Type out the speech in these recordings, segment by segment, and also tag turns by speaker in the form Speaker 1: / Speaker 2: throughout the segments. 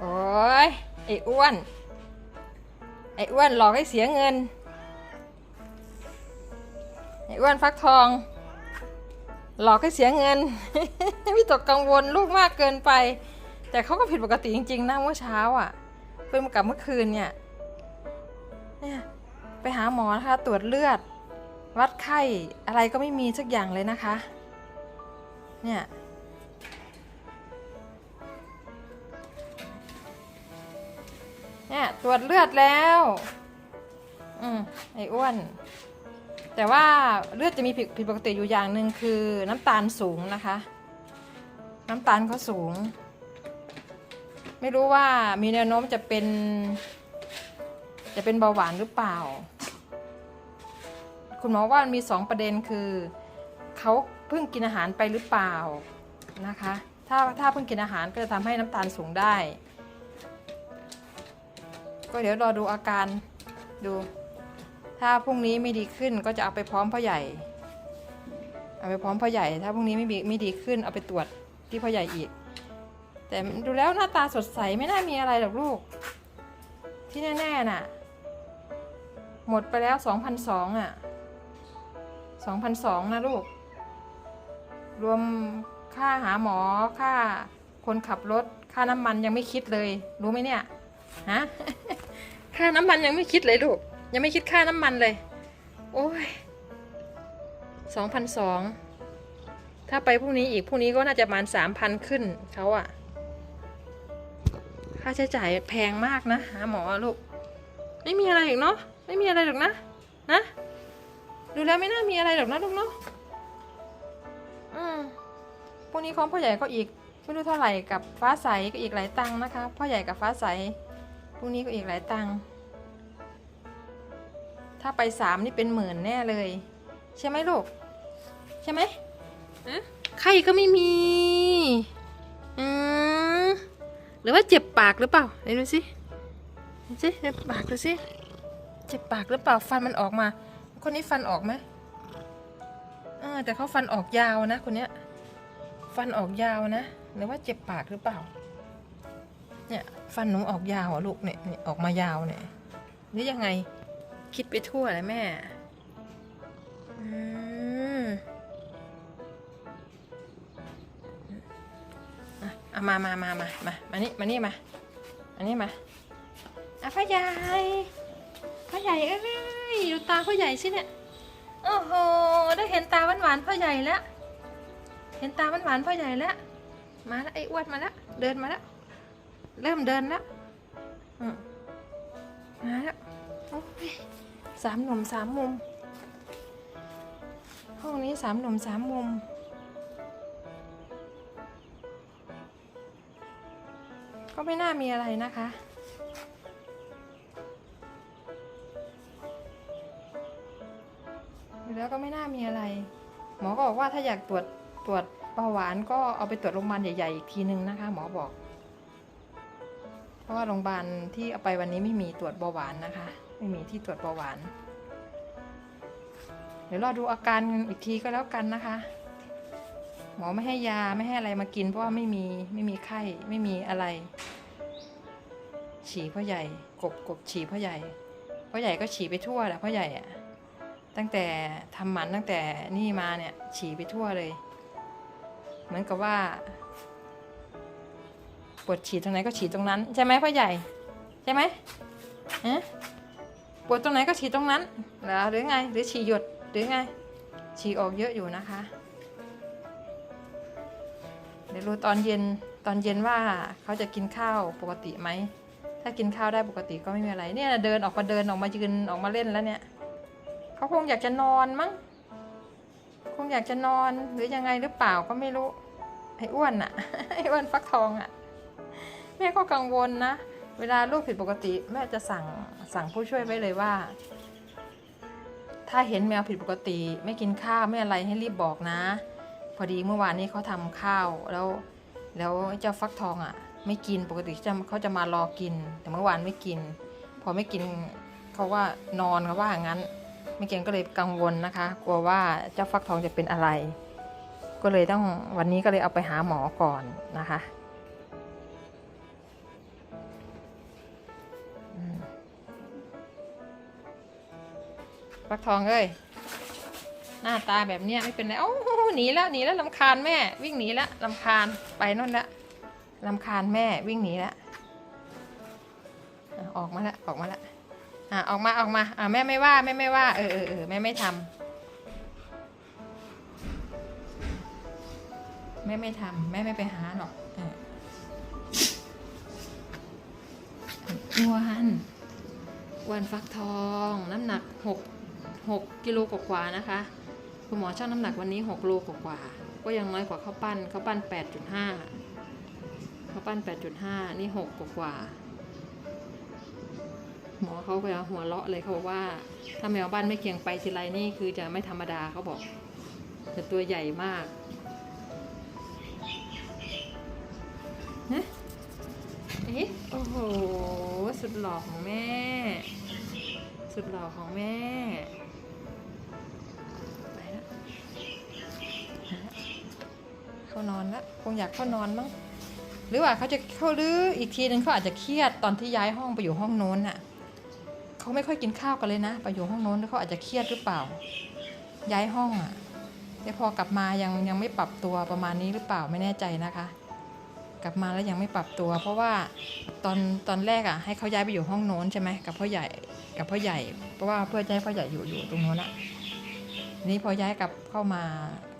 Speaker 1: โอ้ยไอ้อ้วน ไอ้อ้วนหลอกให้เสียเงิน ไอ้อ้วนฟักทอง หลอกให้เสียเงินพี่ตกกังวลลูกมากเกินไป แต่เขาก็ผิดปกติจริงๆนะเมื่อเช้าอะ เพิ่งมากับเมื่อคืนเนี่ยเนี่ยไปหาหมอนะคะตรวจเลือด วัดไข้อะไรก็ไม่มีสักอย่างเลยนะคะ เนี่ย เนี่ยตรวจเลือดแล้ว อืมไอ้อ้วน แต่ว่าเลือดจะมีผิดผิดปกติอยู่อย่างหนึ่งคือน้ำตาลสูงนะคะ น้ำตาลเขาสูง ไม่รู้ว่ามีแนวโน้มจะเป็น จะเป็นเบาหวานหรือเปล่า คุณหมอว่ามีสองประเด็นคือเขาเพิ่งกินอาหารไปหรือเปล่านะคะ ถ้าถ้าเพิ่งกินอาหารก็จะทำให้น้ำตาลสูงได้ ก็เดี๋ยวรอดูอาการดู ถ้าพรุ่งนี้ไม่ดีขึ้นก็จะเอาไปพร้อมพ่อใหญ่ เอาไปพร้อมพ่อใหญ่ ถ้าพรุ่งนี้ไม่ดีไม่ดีขึ้นเอาไปตรวจที่พ่อใหญ่อีก แต่ดูแล้วหน้าตาสดใสไม่น่ามีอะไรหรอกลูก ที่แน่ๆน่ะ หมดไปแล้ว2,002อะ2,002นะลูก รวมค่าหาหมอค่าคนขับรถ ค่าน้ำมันยังไม่คิดเลย รู้ไหมเนี่ย ฮะ ค่าน้ำมันยังไม่คิดเลยลูก ยังไม่คิดค่าน้ำมันเลย โอ้ยสองพันสองถ้าไปพรุ่งนี้อีกพรุ่งนี้ก็น่าจะประมาณสามพันขึ้นเขาอะค่าใช้จ่ายแพงมากนะหาหมอลูก ไม่มีอะไรหรอกเนาะไม่มีอะไรหรอกนะ นะดูแล้วไม่น่ามีอะไรหรอกนะลูกเนาะอืมพรุ่งนี้ของพ่อใหญ่ก็อีก ไม่รู้เท่าไหร่กับฟ้าใสก็อีกหลายตังค์นะคะพ่อใหญ่กับฟ้าใส พรุ่งนี้ก็อีกหลายตังค์ ถ้าไปสามนี่เป็นหมื่นแน่เลย ใช่ไหมลูก ใช่ไหมอะไข้ก็ไม่มีอืมหรือว่าเจ็บปากหรือเปล่าไหนดูสิดูสิเจ็บปากดูสิ เจ็บปากหรือเปล่า ฟันมันออกมา คนนี้ฟันออกไหมเออแต่เขาฟันออกยาวนะ คนเนี้ย ฟันออกยาวนะ หรือว่าเจ็บปากหรือเปล่า เนี่ยฟันหนูออกยาวอะลูกเนี่ยเนี่ยออกมายาวเนี่ยหรือยังไงคิดไปทั่วเลยแม่อืมอะเอามามามามามามานี่มานี่มาอันนี้มาอะพ่อใหญ่พ่อใหญ่เอ้ยดูตาพ่อใหญ่สิเนี่ยโอ้โหได้เห็นตาหวานหวานๆพ่อใหญ่แล้ว เห็นตาหวานหวานๆพ่อใหญ่แล้ว มาแล้วไอ้อ้วนมาแล้วเดินมาแล้ว เริ่มเดินแล้วมาแล้วสามหนุ่มสามมุม ห้องนี้สามหนุ่มสามมุม ก็ไม่น่ามีอะไรนะคะดูแล้วก็ไม่น่ามีอะไร หมอก็บอกว่าถ้าอยากตรวจตรวจเบาหวานก็เอาไปตรวจโรงพยาบาลใหญ่ๆอีกทีนึงนะคะ หมอบอก เพราะว่าโรงพยาบาลที่เอาไปวันนี้ไม่มีตรวจเบาหวานนะคะ ไม่มีที่ตรวจเบาหวาน เดี๋ยวรอดูอาการอีกทีก็แล้วกันนะคะ หมอไม่ให้ยาไม่ให้อะไรมากิน เพราะว่าไม่มีไม่มีไข้ไม่มีอะไร ฉี่พ่อใหญ่ กบกบฉี่พ่อใหญ่พ่อใหญ่ก็ฉี่ไปทั่วแหละพ่อใหญ่อะตั้งแต่ทำหมันตั้งแต่นี่มาเนี่ย ฉี่ไปทั่วเลย เหมือนกับว่า ปวดฉี่ตรงไหนก็ฉี่ตรงนั้น ใช่ไหมพ่อใหญ่ ใช่ไหมฮะปวดตรงไหนก็ฉี่ตรงนั้นหรอหรือไง หรือฉี่หยดหรือไง ฉี่ออกเยอะอยู่นะคะ เดี๋ยวรู้ตอนเย็นตอนเย็นว่าเขาจะกินข้าวปกติไหม ถ้ากินข้าวได้ปกติก็ไม่มีอะไร เนี่ยเดินออกมาเดินออกมายืนออกมาเล่นแล้วเนี่ยเขาคงอยากจะนอนมั้งคงอยากจะนอนหรือยังไงหรือเปล่าก็ไม่รู้ไอ้อ้วนอะไอ้อ้วนฟักทองอะ แม่ก็กังวลนะ เวลาลูกผิดปกติ แม่จะสั่งสั่งผู้ช่วยไว้เลยว่า ถ้าเห็นแมวผิดปกติ ไม่กินข้าวไม่อะไรให้รีบบอกนะ พอดีเมื่อวานนี้เขาทำข้าวแล้วแล้วเจ้าฟักทองอะ่ะ ไม่กินปกติจะเขาจะมารอกิน แต่เมื่อวานไม่กิน พอไม่กินเขาว่านอนเขาว่างั้นไม่เกินก็เลยกังวลนะคะ กลัวว่าเจ้าฟักทองจะเป็นอะไร ก็เลยต้องวันนี้ก็เลยเอาไปหาหมอก่อนนะคะ ฟักทองเอ้ยหน้าตาแบบเนี้ยไม่เป็นไรโอ้าหนีแล้วหนีแล้วลำคาญแม่ วิ่งหนีแล้วลำคาญไปนู่นละลำคาญแม่วิ่งหนีแล้วออกมาละออกมาละอะออกมาออกมาอะแม่ไม่ว่าแม่ไม่ว่าเออเออเออแม่ไม่ทำแม่ไม่ทำแม่ไม่ไปหาหรอกอออ้วนอ้วนฟักทอง น้ำหนักหก หกกิโลกว่าๆนะคะ คุณหมอชั่งน้ำหนักวันนี้หกโลกว่าๆก็ยังน้อยกว่าข้าวปั้นข้าวปั้นแปดจุดห้าข้าวปั้นแปดจุดห้านี่หกกว่าๆหมอเขาก็หัวเราะเลยเขาบอกว่า ถ้าแมวบ้านไม่เคียงไปทีไรนี่คือจะไม่ธรรมดาเขาบอกแต่ตัวใหญ่มากนะเอ๊ะโอ้โห สุดหล่อของแม่ สุดหล่อของแม่ เขานอนละคงอยากเข้านอนมั้งหรือว่าเขาจะเข้าหรืออีกทีนึงเขาอาจจะเครียดตอนที่ย้ายห้องไปอยู่ห้องโน้นน่ะเขาไม่ค่อยกินข้าวกันเลยนะ ไปอยู่ห้องโน้นแล้วเขาอาจจะเครียดหรือเปล่า ย้ายห้องอะแต่พอกลับมายังยังไม่ปรับตัวประมาณนี้หรือเปล่าไม่แน่ใจนะคะ กลับมาแล้วยังไม่ปรับตัว เพราะว่าตอนตอนแรกอะให้เขาย้ายไปอยู่ห้องโน้นใช่ไหมกับพ่อใหญ่กับพ่อใหญ่ เพราะว่าเพื่อจะให้พ่อใหญ่อยู่อยู่ตรงโน้นอะ นี่พอย้ายกลับเข้ามา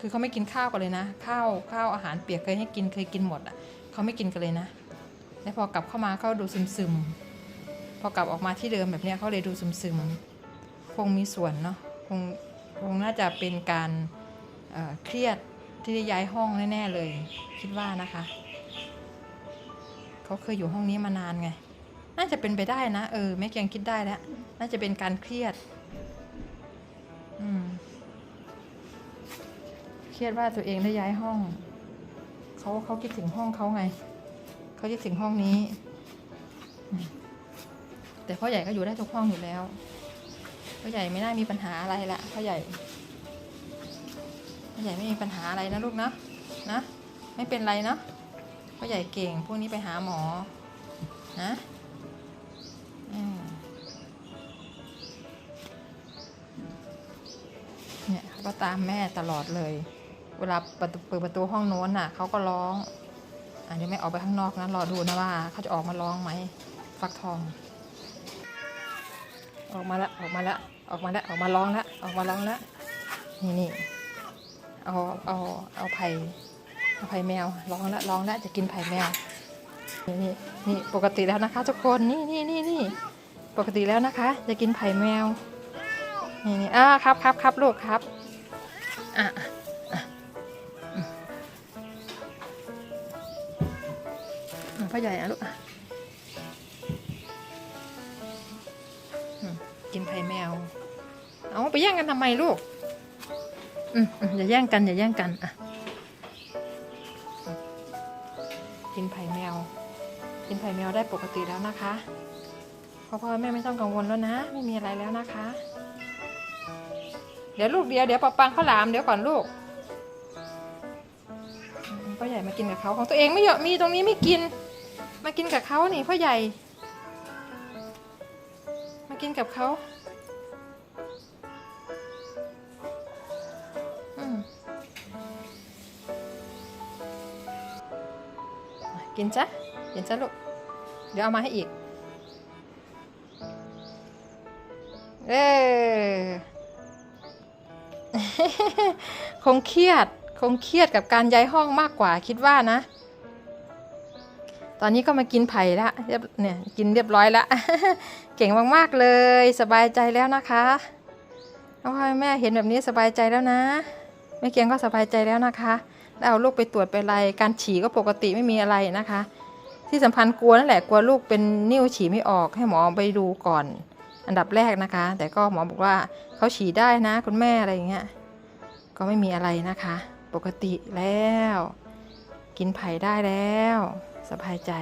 Speaker 1: คือเขาไม่กินข้าวกันเลยนะ ข้าวข้าวอาหารเปียกเคยให้กินเคยกินหมดอะเขาไม่กินกันเลยนะ แล้วพอกลับเข้ามาเขาดูซึมซึมๆพอกลับออกมาที่เดิมแบบเนี้ยเขาเลยดูซึมซึมๆคงมีส่วนเนาะคงคงน่าจะเป็นการเอ่อเครียดที่ได้ย้ายห้องแน่ๆเลย คิดว่านะคะเขาเคยอยู่ห้องนี้มานานไง น่าจะเป็นไปได้นะ เออแม่เกียงคิดได้แล้ว น่าจะเป็นการเครียด อืม เครียดว่าตัวเองได้ย้ายห้อง เขาเขาคิดถึงห้องเขาไง เขาคิดถึงห้องนี้ แต่พ่อใหญ่ก็อยู่ได้ทุกห้องอยู่แล้ว พ่อใหญ่ไม่น่ามีปัญหาอะไรละพ่อใหญ่ พ่อใหญ่ไม่มีปัญหาอะไรนะลูกนะนะ ไม่เป็นไรเนาะ พ่อใหญ่เก่ง พวกนี้ไปหาหมอ นะเนี่ยเขาก็ตามแม่ตลอดเลย เวลาเปิดเปิดประตูห้องโน้นน่ะเขาก็ร้องอะเดี๋ยวไม่ออกไปข้างนอกนะรอดูนะว่าเขาจะออกมาร้องไหมฟักทอง ออกมาแล้วออกมาแล้วออกมาแล้วออกมาร้องแล้วออกมาร้องแล้วนี่นี่เอาเอาเอาไผ่เอาไผ่แมวร้องแล้วร้องแล้วจะกินไผ่แมวนี่นี่นี่ปกติแล้วนะคะ ทุกคนนี่นี่นี่นี่ปกติแล้วนะคะ จะกินไผ่แมวนี่นี่อ่าครับครับครับลูกครับอะ พ่อใหญ่อะลูกอะกินไผ่แมว เอาไปแย่งกันทำไมลูก อืมอย่าแย่งกัน อย่าแย่งกันอะกินไผ่แมว กินไผ่แมวได้ปกติแล้วนะคะพ่อพ่อแม่ไม่ต้องกังวลแล้วนะ ไม่มีอะไรแล้วนะคะ เดี๋ยวลูกเดียวเดี๋ยวปะปังข้าวหลามเดี๋ยวก่อนลูกพ่อใหญ่มากินกับเขาของตัวเองไม่เยอะมีตรงนี้ไม่กิน มากินกับเขานี่พ่อใหญ่ มากินกับเขาอืมกินจ้ะกินจ้ะลูก เดี๋ยวเอามาให้อีก เออคงเครียด คงเครียดกับการย้ายห้องมากกว่าคิดว่านะ ตอนนี้ก็มากินไผ่ละเรียบเนี่ยกินเรียบร้อยละ เก่งมากๆเลย สบายใจแล้วนะคะเอาให้แม่เห็นแบบนี้สบายใจแล้วนะแม่เกียงก็สบายใจแล้วนะคะแล้วเอาลูกไปตรวจไปอะไรการฉี่ก็ปกติไม่มีอะไรนะคะ ที่สำคัญกลัวนั่นแหละกลัวลูกเป็นนิ่วฉี่ไม่ออกให้หมอไปดูก่อน อันดับแรกนะคะ แต่ก็หมอบอกว่าเขาฉี่ได้นะ คุณแม่อะไรอย่างเงี้ยก็ไม่มีอะไรนะคะ ปกติแล้ว กินไผ่ได้แล้ว สบายใจ